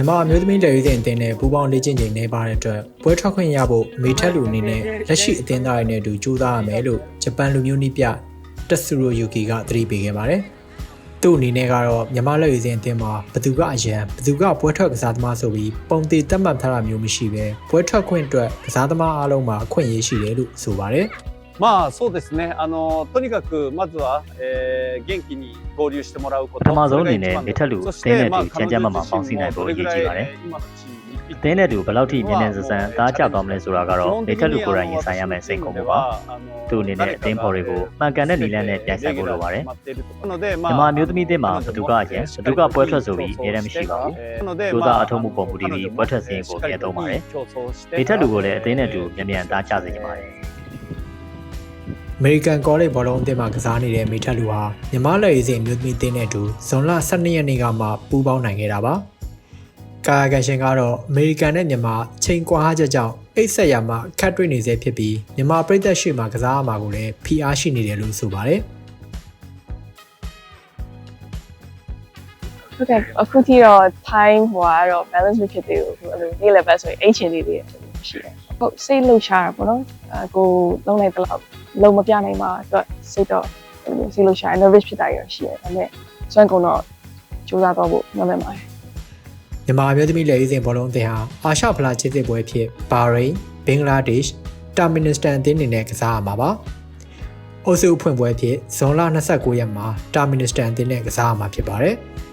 မြန်မာအမျိုးသမီးလက်ရွေးစင်အသင်းနဲ့ပူးပေါင်းလေ့ကျင့်ချိန်နေပါတဲ့အတွက်ပွဲထွက်ခွင့်ရဖို့မေထက်လူအနေနဲ့လက်ရှိအသင်းသားတွေနဲ့အတူကြိုးစားရမယ်လို့ဂျပန်လူမျိုးနည်းပြတက်ဆူရိုယူကီကသတိပေးခဲ့ပါတယ်။သူ့အနေနဲ့ကတော့မြန်မာလက်ရွေးစင်အသင်းမှာဘသူကအရန်ဘသူကပွဲထွက်ကစားသမားဆိုပြီးပုံသေးတက်မှတ်ထားတာမျိုးမရှိပဲပွဲထွက်ခွင့်အတွက်ကစားသမားအားလုံးမှာအခွင့်အရေးရှိတယ်လို့ဆိုပါတယ်။ まあそうですね。あのとにかくまずは、えー、元気に合流してもらうこと。ပထမဆုံးအနေနဲ့ それが一番 နေထက်လူ そ အ し သင်း て နဲ့ まあ တူကျန်းကျန်းမာမာပေါင်းစည်းနိုင်ဖို့အရေးကြီးပါတယ် 今のチームに အသင်းနဲ့တူဘယ်လောက်ထိမြင်းနဲ့ဆဆန်းသားကြသွားမလဲဆိုတာကတော့နေထက်လူကိုယ်တိုင်ရင်ဆိုင်ရမယ့်စိတ်ခုံမှုပါသူ့အနေနဲ့အသင်းဖော်တွေကိုမှန်ကန်တဲ့နည်းလမ်းနဲ့ပြန်ဆက်ဖို့လိုပါတယ် なのでま မြန်မာအမျိုးသမီးအသင်းမှာဘသူကအရင်ဘသူကပွဲထွက်ဆိုပြီးအများတမ်းမရှိပါဘူး なので စူးစမ်းအထောက်မှုပုံမူတည်ပြီးပွဲထွက်စည်းကိုပြန်သုံးပါတယ် နေထက်လူကိုလည်းအသင်းနဲ့တူမြန်မြန်သားကြစေချင်ပါတယ် အမေရိကန်ကောလိပ်ဘောလုံးအသင်းမှာကစားနေတဲ့မေထက်လူဟာမြမလက်ရေးစင်အမျိုးသမီးအသင်းနဲ့အတူဇွန်လ12ရက်နေ့ကမှပူးပေါင်းနိုင်ခဲ့တာပါ။ကာယကံရှင်ကတော့အမေရိကန်နဲ့မြန်မာချိန်ကွာဟချက်ကြောင့်အိတ်ဆက်ရမှာခတ်တွေ့နေစေဖြစ်ပြီးမြန်မာပြည်သက်ရှိမှကစားရမှာကိုလည်းဖိအားရှိနေတယ်လို့ဆိုပါတယ်ဟုတ်ကဲ့အခုထိတော့ time ဟိုကတော့ balance မဖြစ်သေးဘူးအဲ့လိုနေ့လည်းပဲဆိုရင်အိတ်ချင်လေးတွေရှိတယ်ဟုတ်စိတ်လှုပ်ရှားတာပေါ့နော်အကိုလုံးလိုက်တော့လုံး မပြနိုင်ပါအတွက်စိတ်တော့အဲ့လိုစိတ်လှုပ်ရှား nervous ဖြစ်တာရရှိတယ်ဒါပေမဲ့စွမ်းကုန်တော့ကြိုးစားတော့ဖို့ညွှန်လိုက်ပါတယ်။မြန်မာအမျိုးသမီးလက်ရေးစင်ဘောလုံးအသင်းဟာအာရှဖလားချစ်စစ်ပွဲအဖြစ်ဘာရိန်၊ဘင်္ဂလားဒေ့ရှ်၊တာမင်နစ္စတန်အသင်းတွေနဲ့ကစားရမှာပါ။အိုဆုဖွင့်ပွဲအဖြစ်ဇွန်လ29ရက်မှာတာမင်နစ္စတန်အသင်းနဲ့ကစားရမှာဖြစ်ပါတယ်။